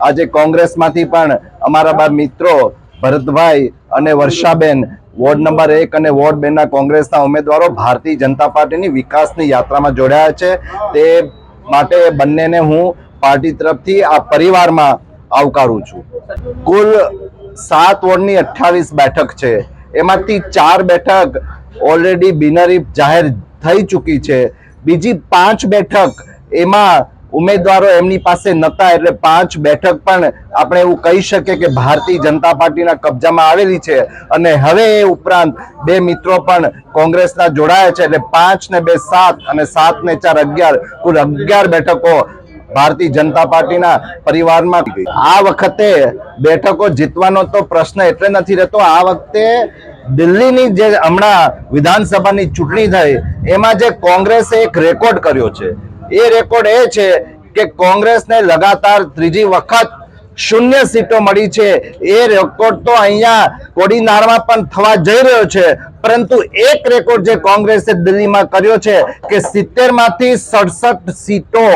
આજે કોંગ્રેસમાંથી પણ અમારા બા મિત્રો ભરતભાઈ અને વર્ષાબેન, વોર્ડ નંબર એક અને વોર્ડ બે ના કોંગ્રેસના ઉમેદવારો ભારતીય જનતા પાર્ટીની વિકાસની યાત્રામાં જોડાયા છે. તે માટે બંનેને હું પાર્ટી તરફથી આ પરિવારમાં આવકારું છું. કુલ સાત વોર્ડની અઠ્ઠાવીસ બેઠક છે. એમાંથી ચાર બેઠક ઓલરેડી બિનરી જાહેર થઈ ચૂકી છે. બીજી પાંચ બેઠક એમાં ઉમેદવારો એમની પાસે નતા એટલે પાંચ બેઠક પણ આપણે એવું કહી શકીએ કે ભારતીય જનતા પાર્ટીના કબજામાં આવેલી છે. અને હવે એ ઉપરાંત બે મિત્રો પણ કોંગ્રેસના જોડાયા છે એટલે પાંચ ને બે સાત અને સાત ને ચાર અગિયાર, કુલ અગિયાર બેઠકો ભારતીય જનતા પાર્ટીના પરિવારમાં આ વખતે બેઠકો જીતવાનો તો પ્રશ્ન એટલે નથી રહેતો. આ વખતે દિલ્હીની જે હમણાં વિધાનસભાની ચૂંટણી થઈ, એમાં જે કોંગ્રેસે એક રેકોર્ડ કર્યો છે. એ રેકોર્ડ એ છે કે કોંગ્રેસને લગાતાર ત્રીજી વખત શૂન્ય સીટો મળી છે. એ રેકોર્ડ તો અહીંયા કોડીનારમાં પણ થવા જઈ રહ્યો છે. પરંતુ એક રેકોર્ડ જે કોંગ્રેસે દિલ્હીમાં કર્યો છે કે સિત્તેરમાંથી સડસઠ સીટો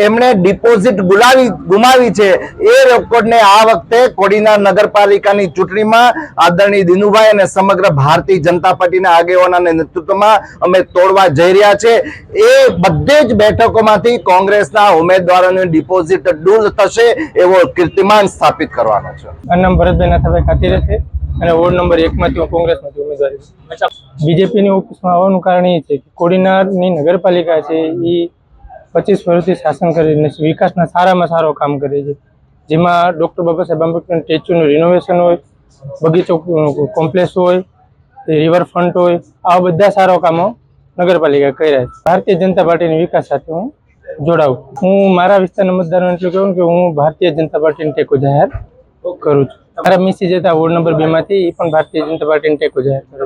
એમણે ડિપોઝિટ ગુલાવી, ગુમાવી છે. એ રેકોર્ડને આ વખતે કોડીના નગરપાલિકાની ચૂંટણીમાં આદરણીય દિનુભાઈ અને સમગ્ર ભારતીય જનતા પાર્ટીના આગેવાનોના નેતૃત્વમાં અમે તોડવા જઈ રહ્યા છે. એ બધે જ બેઠકોમાંથી કોંગ્રેસના ઉમેદવારોની ડિપોઝિટ ડૂલ થશે એવો કીર્તિમાન સ્થાપિત કરવાનો છે. નામ ભરતભાઈ નાથાભાઈ ખાતીરે છે અને વોર્ડ નંબર એકમાંથી હું કોંગ્રેસમાંથી બીજેપીની ઓફિસમાં આવવાનું કારણ એ છે કે કોડીનારની નગરપાલિકા છે એ પચીસ વર્ષથી શાસન કરીને વિકાસના સારામાં સારો કામ કરે છે. જેમાં ડૉક્ટર બાબા સાહેબ આંબેડકર સ્ટેચ્યુનું રિનોવેશન હોય, બગીચો કોમ્પ્લેક્સ હોય રિવરફ્રન્ટ હોય, આવા બધા સારા કામો નગરપાલિકા કર્યા છે. ભારતીય જનતા પાર્ટીની વિકાસ સાથે હું જોડાઉં હું મારા વિસ્તારના મતદારોને એટલું કહું કે હું ભારતીય જનતા પાર્ટીને ટેકો જાહેર કરું છું. મારા મિસી જતા વોર્ડ નંબર બે માંથી એ પણ ભારતીય જનતા પાર્ટીને ટેકો જાહેર કરે છે